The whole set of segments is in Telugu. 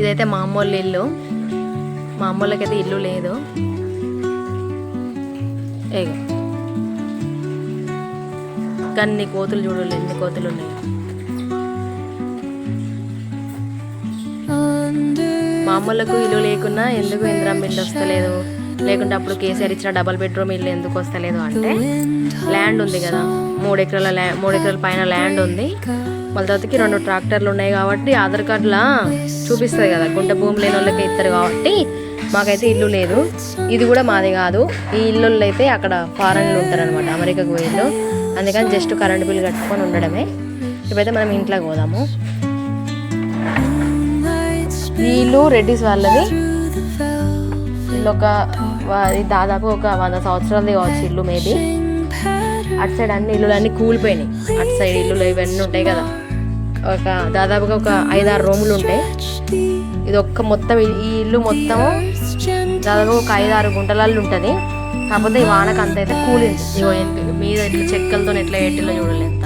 ఇదైతే మా అమ్మోళ్ళ ఇల్లు. మా అమ్మోళ్ళకైతే ఇల్లు లేదు. ఏగో కన్ని కోతులు చూడలేదు ఎన్ని కోతులు ఉన్నాయి. మా అమ్మలకు ఇల్లు లేకున్నా ఎందుకు ఇందిరమ్మ ఇల్లు వస్తలేదు? లేకుంటే అప్పుడు కేసీఆర్ ఇచ్చిన డబల్ బెడ్రూమ్ ఇల్లు ఎందుకు వస్తలేదు అంటే ల్యాండ్ ఉంది కదా. మూడు ఎకరాల ల్యా మూడు ఎకరాల పైన ల్యాండ్ ఉంది. వాళ్ళ తర్వాతకి రెండు ట్రాక్టర్లు ఉన్నాయి కాబట్టి ఆధార్ కార్డులా చూపిస్తుంది కదా. గుంట భూమి లేని వాళ్ళకి ఇస్తారు కాబట్టి మాకైతే ఇల్లు లేదు. ఇది కూడా మాది కాదు. ఈ ఇల్లు అయితే అక్కడ ఫారెన్లు ఉంటారనమాట అమెరికాకు పోయిల్లు అందుకని జస్ట్ కరెంట్ బిల్ కట్టుకొని ఉండడమే. ఇప్పుడైతే మనం ఇంట్లోకి పోదాము. ఈ ఇల్లు రెడ్డిస్ వాళ్ళది. ఇల్లు ఒక దాదాపు ఒక వంద సంవత్సరాలది కావచ్చు ఇల్లు మేబీ. అటు సైడ్ అన్ని ఇల్లులు అన్నీ కూలిపోయినాయి. అటు సైడ్ ఇల్లులు ఇవన్నీ ఉంటాయి కదా. ఒక దాదాపుగా ఒక ఐదారు రూములు ఉంటాయి. ఇది ఒక్క మొత్తం ఈ- ఇల్లు మొత్తము దాదాపు ఒక ఐదారు గుంటలల్లో ఉంటుంది. కాకపోతే ఈ వానకు అంత అయితే కూలింది ఇగో మీద ఇట్లా చెక్కలతో ఎట్లా ఎట్టిలో చూడలేదు అంత.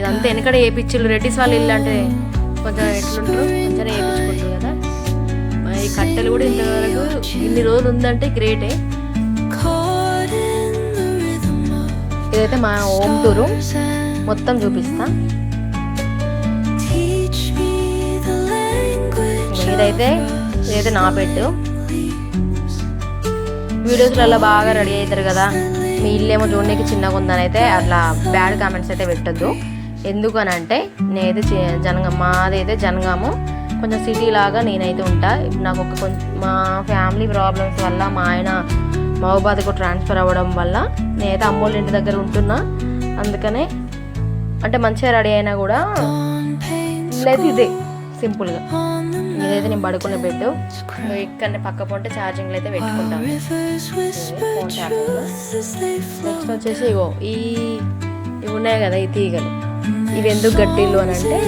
ఇదంతా వెనకడ వేపించిల్లు రెడ్డిస్ వాళ్ళు ఇల్లు అంటే కొంచెం ఎట్లుంటారు? కొంచెం వేపించుకుంటారు కదా. ఈ కట్టెలు కూడా ఇంతవరకు ఇన్ని రోజులు ఉందంటే గ్రేటే. ఇదైతే మా హోమ్ టూరు. మొత్తం చూపిస్తాను ఇదైతే ఇదైతే నా పెట్టు. వీడియోస్లలో బాగా రెడీ అవుతారు కదా. మీ ఇల్లేమో చూడడానికి చిన్నగా ఉందని అయితే అట్లా బ్యాడ్ కామెంట్స్ అయితే పెట్టద్దు. ఎందుకని అంటే నేనైతే జనగా మాదైతే జనగాము. కొంచెం సిటీ లాగా నేనైతే ఉంటా. ఇప్పుడు నాకు ఒక కొంచెం మా ఫ్యామిలీ ప్రాబ్లమ్స్ వల్ల మా ఆయన మహబాద్కు ట్రాన్స్ఫర్ అవ్వడం వల్ల నేనైతే అమ్మోళ్ళ ఇంటి దగ్గర ఉంటున్నా. అందుకనే అంటే మంచిగా రెడీ అయినా కూడా అయితే ఇదే సింపుల్గా. ఇదైతే నేను పడుకునే బెడ్ ఇక్కడనే పక్క పొంటే ఛార్జింగ్లు అయితే పెట్టుకుంటాను ఫోన్ ఛార్జింగ్ నెక్స్ట్ వచ్చేసి ఇగో ఈ ఇవి ఉన్నాయి కదా ఈ తీగలు. ఇవి ఎందుకు గట్టిల్లు అని అంటే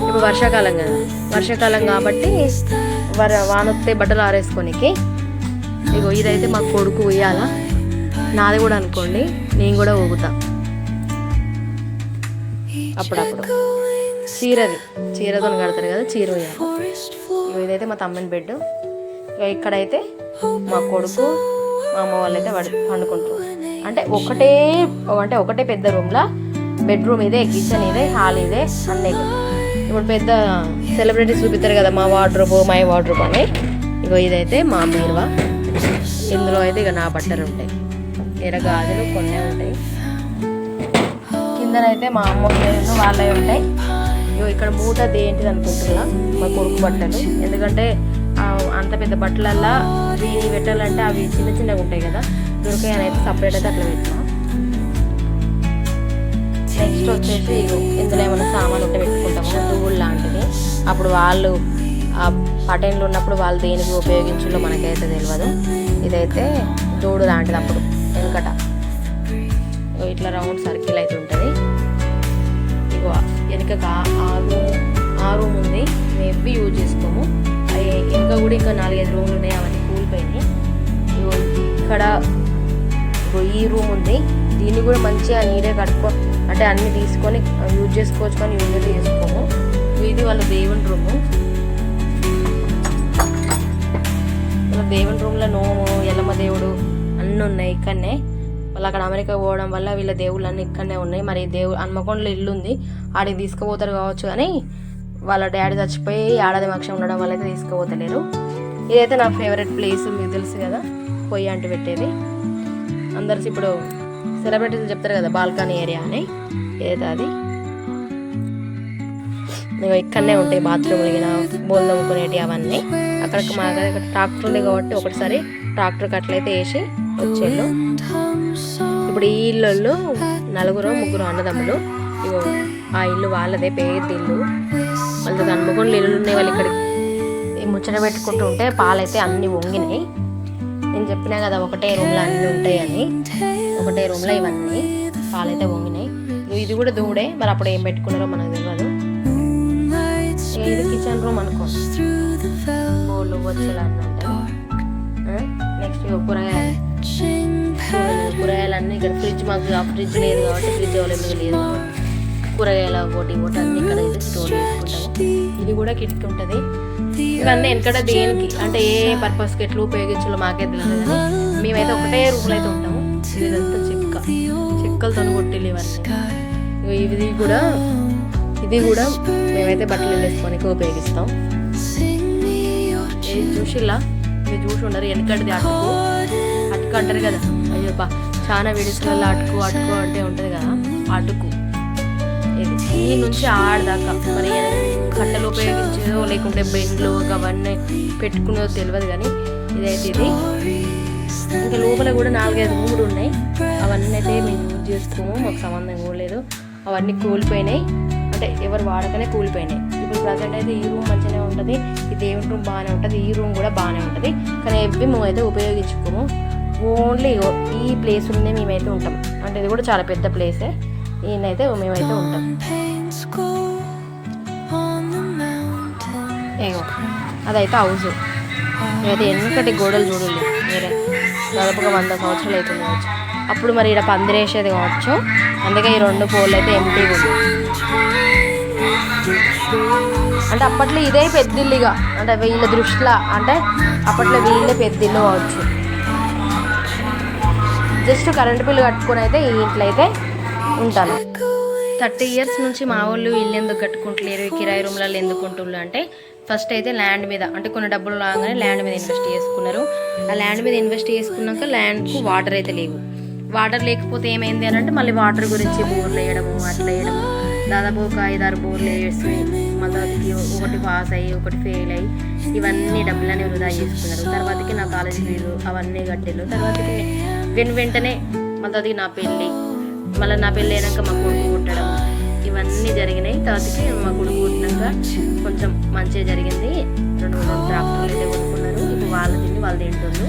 ఇప్పుడు వర్షాకాలం కదా. వర్షాకాలం కాబట్టి వర వానొస్తే బట్టలు ఆరేసుకోనికి. ఇగో ఇదైతే మా కొడుకు ఉయ్యాల. నాది కూడా అనుకోండి నేను కూడా ఊగుతా. అప్పుడప్పుడు. చీరది. చీరతో కడతారు కదా చీర ఉయ్యాల ఇదైతే మా తమ్మని బెడ్ ఇక్కడైతే మా కొడుకు మా అమ్మ వాళ్ళు అయితే పడు పండుకుంటారు. అంటే ఒకటే అంటే ఒకటే పెద్ద రూమ్లో బెడ్రూమ్ ఇదే కిచెన్ ఇదే హాల్ ఇదే అన్నీ ఇప్పుడు పెద్ద సెలబ్రిటీస్ చూపిస్తారు కదా మా వార్డ్రోబ్ మై వార్డ్రోబ్ అని. ఇగో ఇదైతే మా బీరువా ఇందులో అయితే ఇక నా బట్టలు ఉంటాయి. ఎర గాజులు కొన్ని ఉంటాయి. కిందనైతే మా అమ్మ వాళ్ళు వాళ్ళవి ఉంటాయి. ఇగో ఇక్కడ మూట ఏంటిది అనుకుంటున్నా? మా కొడుకు బట్టలు. ఎందుకంటే అంత పెద్ద బట్టలల్లా వీని పెట్టాలంటే అవి చిన్న చిన్నగా ఉంటాయి కదా. దొరికాయని అయితే సపరేట్ అయితే అట్లా పెట్టినా. నెక్స్ట్ వచ్చేసి ఇగో ఇందులో ఏమైనా సామాన్ ఉంటే పెట్టుకుంటాము దువ్వులు లాంటిది. అప్పుడు వాళ్ళు ఆ పటైన్లు ఉన్నప్పుడు వాళ్ళు దేనికి ఉపయోగించులో మనకైతే తెలియదు ఇదైతే దూడు లాంటిది అప్పుడు వెనుకట. ఇట్లా రౌండ్ సర్కిల్ అయితే ఉంటుంది. ఇగో వెనక ఆ రూమ్ ఆ రూమ్ ఉంది. మేము ఎవ్వి యూజ్ చేసుకోము. అవి ఇంకా కూడా ఇంకా నాలుగైదు రూమ్లు ఉన్నాయి. అవన్నీ కూలిపోయినాయి. ఇక్కడ ఈ రూమ్ ఉంది. దీన్ని కూడా మంచిగా నీడే కట్టుకో అంటే అన్ని తీసుకొని యూజ్ చేసుకోవచ్చు కానీ యూజ్ చేసుకోము. ఇది వాళ్ళ దేవుని రూము. వాళ్ళ దేవుని రూమ్లో నోము ఎల్లమ్మ దేవుడు అన్నీ ఉన్నాయి ఇక్కడనే. వాళ్ళు అక్కడ అమెరికా పోవడం వల్ల వీళ్ళ దేవుళ్ళు అన్నీ ఇక్కడనే ఉన్నాయి. మరి దేవు హన్మకొండలో ఇల్లు ఉంది. ఆడికి తీసుకుపోతారు కావచ్చు అని వాళ్ళ డాడీ చచ్చిపోయి ఆడది మక్షం ఉండడం వల్ల అయితే తీసుకుపోతలేరు. ఇదైతే నా ఫేవరెట్ ప్లేస్ మీకు తెలుసు కదా పొయ్యి అంటు పెట్టేది. అందరు ఇప్పుడు సెలబ్రిటీలు చెప్తారు కదా బాల్కనీ ఏరియా అని. ఏదైతే అది. ఇక్కడనే ఉంటాయి బాత్రూమ్ గిన బోల్ తమ్ముకునేటి అవన్నీ. అక్కడికి మా దగ్గర ట్రాక్టర్ ఉంది కాబట్టి ఒకటిసారి ట్రాక్టర్కి అట్లయితే వేసి వచ్చేళ్ళు. ఇప్పుడు ఈ ఇల్లు నలుగురు ముగ్గురు అన్నదమ్ములు. ఇగో ఆ ఇల్లు వాళ్ళదే పేద ఇల్లు. వాళ్ళతో హన్మకొండలు ఇల్లు ఉన్నాయి వాళ్ళు ఇక్కడ ఈ ముచ్చట పెట్టుకుంటూ ఉంటే పాలైతే అన్ని వంగినాయి. నేను చెప్పినా కదా ఒకటే రూమ్లో అన్నీ ఉంటాయి అని ఒకటే రూమ్లో ఇవన్నీ పాలైతే వంగినాయి. ఇది కూడా దూడే మరి అప్పుడు ఏం పెట్టుకున్నారో మనకు తెలియదు ఇది కిచెన్ రూమ్ అనుకో. బోళ్ళు బొచ్చలు నెక్స్ట్ కూరగాయలు. కూరగాయలు కూరగాయలన్నీ ఇక్కడ ఫ్రిడ్జ్ మాకు ఆ ఫ్రిడ్జ్ లేదు కాబట్టి ఫ్రిడ్జ్ అవైలబుల్ లేదు. కూరగాయల ఒకటి ఒకటి అన్ని ఇక్కడ అయితే స్టోర్ చేసుకుంటాము ఇది కూడా కిటికీ ఉంటుంది. ఇవన్నీ వెనకట దేనికి? అంటే ఏ పర్పస్కి ఎట్లా ఉపయోగించాలో మాకే తెలియదు కానీ మేమైతే ఒకటే రూమ్లో అయితే ఉంటాము. ఇదంతా చెక్క. చెక్కలతో కొట్టిల్లు ఇవన్నీ. ఇది కూడా ఇది కూడా మేమైతే బట్టలు వేసుకోనికి ఉపయోగిస్తాం. ఇది చూసిల్లా? మీరు చూసి ఉండరు. ఎందుకంటే అటుకు. అటుకు అంటారు కదా. అయ్యో బా చాలా వీడియోస్లలో అటుకు అటుకు అంటే ఉంటుంది కదా అటుకు. ఇది ఈ నుంచి ఆడదాకా మరి కట్టెలు ఉపయోగించేదో లేకుంటే బెండ్లు అవన్నీ పెట్టుకునేదో తెలియదు కానీ ఇదైతే ఇది. ఇంకా లోపల కూడా నాలుగైదు మూడు ఉన్నాయి. అవన్నీ అయితే మేము యూజ్ చేసుకోము మాకు సంబంధం కూడా లేదు. అవన్నీ కూలిపోయినాయి. అంటే ఎవరు వాడకనే కూలిపోయినాయి. ఇప్పుడు ప్రజెంట్ అయితే ఈ రూమ్ మంచిగానే ఉంటుంది. ఈ దేవుని రూమ్ బాగానే ఉంటుంది. ఈ రూమ్ కూడా బాగానే ఉంటుంది. కానీ ఎవ్వి మేమైతే ఉపయోగించుకోము. ఓన్లీ ఈ ప్లేస్ ఉండే మేమైతే ఉంటాం. అంటే ఇది కూడా చాలా పెద్ద ప్లేసే ఈయనైతే మేమైతే ఉంటాం. ఏగో అదైతే హౌస్ అయితే ఎందుకంటే గోడలు చూడలేదు వేరే దాదాపుగా వంద సంవత్సరాలు అవుతుంది కావచ్చు. అప్పుడు మరి ఇక్కడ పందిరేసేది కావచ్చు. అందుకే ఈ రెండు పోల్ అయితే ఎంటీగా ఉంది. అంటే అప్పట్లో ఇదే పెద్దిల్లుగా అంటే వీళ్ళ దృష్టిలో అంటే అప్పట్లో వీళ్ళే పెద్దిల్లు కావచ్చు. జస్ట్ కరెంట్ బిల్లు కట్టుకుని అయితే ఈ ఇంట్లో అయితే ఉంటాను. థర్టీ ఇయర్స్ నుంచి మా వాళ్ళు ఇల్లు ఎందుకు కట్టుకుంటలేరు? కిరాయి రూమ్లలో ఎందుకు ఉంటున్నారు అంటే ఫస్ట్ అయితే ల్యాండ్ మీద అంటే కొన్ని డబ్బులు రాగానే ల్యాండ్ మీద ఇన్వెస్ట్ చేసుకున్నారు. ఆ ల్యాండ్ మీద ఇన్వెస్ట్ చేసుకున్నాక ల్యాండ్కు వాటర్ అయితే లేవు. వాటర్ లేకపోతే ఏమైంది అని అంటే మళ్ళీ వాటర్ గురించి బోర్లు వేయడము అట్లా వేయడము. దాదాపు ఒక ఐదారు బోర్లు వేసి మళ్ళీ ఒకటి పాస్ అయ్యి ఒకటి ఫెయిల్ అయ్యి ఇవన్నీ డబ్బులని వృధా చేసుకున్నారు. తర్వాతకి నా కాలేజ్ ఫీజు అవన్నీ కట్టారు తర్వాతకి వెను వెంటనే మళ్ళీ నా పెళ్ళి. మళ్ళీ నా పెళ్ళి అయినాక మా కొడుకు పుట్టడం. ఇవన్నీ జరిగినాయి. తర్వాతకి మా కొడుకు పుట్టినాక కొంచెం మంచిగా జరిగింది. రెండు మూడు డాక్టర్లు అయితే కొనుక్కున్నారు. ఇప్పుడు వాళ్ళ తిండి వాళ్ళు తింటున్నారు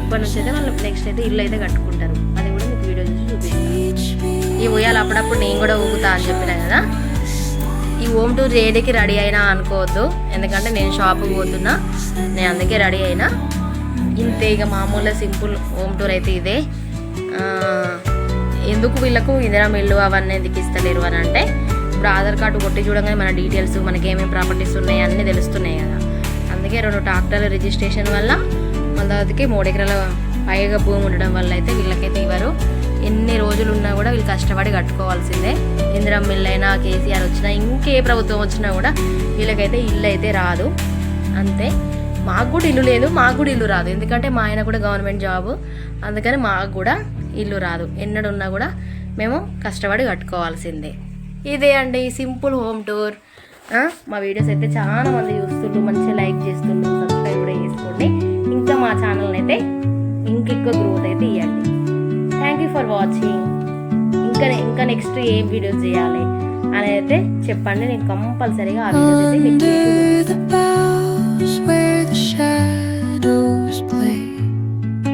ఇప్పటి నుంచి అయితే వాళ్ళు నెక్స్ట్ అయితే ఇల్లు అయితే కట్టుకుంటారు. అది కూడా మీకు వీడియో చూసి చూపిస్తాను ఈ ఉయ్యాలు అప్పుడప్పుడు నేను కూడా ఊగుతా అని చెప్పిన కదా. ఈ హోమ్ టూర్ చేయడానికి రెడీ అయినా అనుకోవద్దు. ఎందుకంటే నేను షాప్కి పోతున్నా. నేను అందుకే రెడీ అయినా. ఇంతే ఇక మామూలుగా సింపుల్ హోమ్ టూర్ అయితే ఇదే. ఎందుకు వీళ్ళకు ఇందిరా మిల్లు అవన్నీ ఎందుకు ఇస్తలేరు అని అంటే ఇప్పుడు ఆధార్ కార్డు కొట్టి చూడగానే మన డీటెయిల్స్ మనకి ఏమేమి ప్రాపర్టీస్ ఉన్నాయి అన్నీ తెలుస్తున్నాయి కదా. అందుకే రెండు ట్రాక్టర్ల రిజిస్ట్రేషన్ వల్ల మళ్ళీ మూడు ఎకరాల పైగా భూమి ఉండడం వల్ల అయితే వీళ్ళకైతే ఇవ్వరు. ఎన్ని రోజులు ఉన్నా కూడా వీళ్ళు కష్టపడి కట్టుకోవాల్సిందే. ఇందిరా మిల్ అయినా కేసీఆర్ వచ్చినా ఇంకే ప్రభుత్వం వచ్చినా కూడా వీళ్ళకైతే ఇల్లు అయితే రాదు. అంతే. మాకు కూడా ఇల్లు లేదు మాకు కూడా ఇల్లు రాదు. ఎందుకంటే మా ఆయన కూడా గవర్నమెంట్ జాబ్. అందుకని మాకు కూడా ఇల్లు రాదు. ఎన్నడున్నా కూడా మేము కష్టపడి కట్టుకోవాల్సిందే. ఇదే అండి సింపుల్ హోమ్ టూర్. మా వీడియోస్ అయితే చాలా మంది చూస్తుండ్రు మంచిగా లైక్ చేస్తుండ్రు సబ్స్క్రైబ్ కూడా చేసుకోండి. ఇంకా మా ఛానల్ని అయితే ఇంకెక్కువ గ్రోత్ అయితే ఇవ్వండి థ్యాంక్ యూ ఫర్ వాచింగ్ ఇంకా ఇంకా నెక్స్ట్ ఏం వీడియోస్ చేయాలి అని అయితే చెప్పండి. నేను కంపల్సరీగా ఆ వీడియోస్ అయితే మీకు చేసి చూపిస్తాను.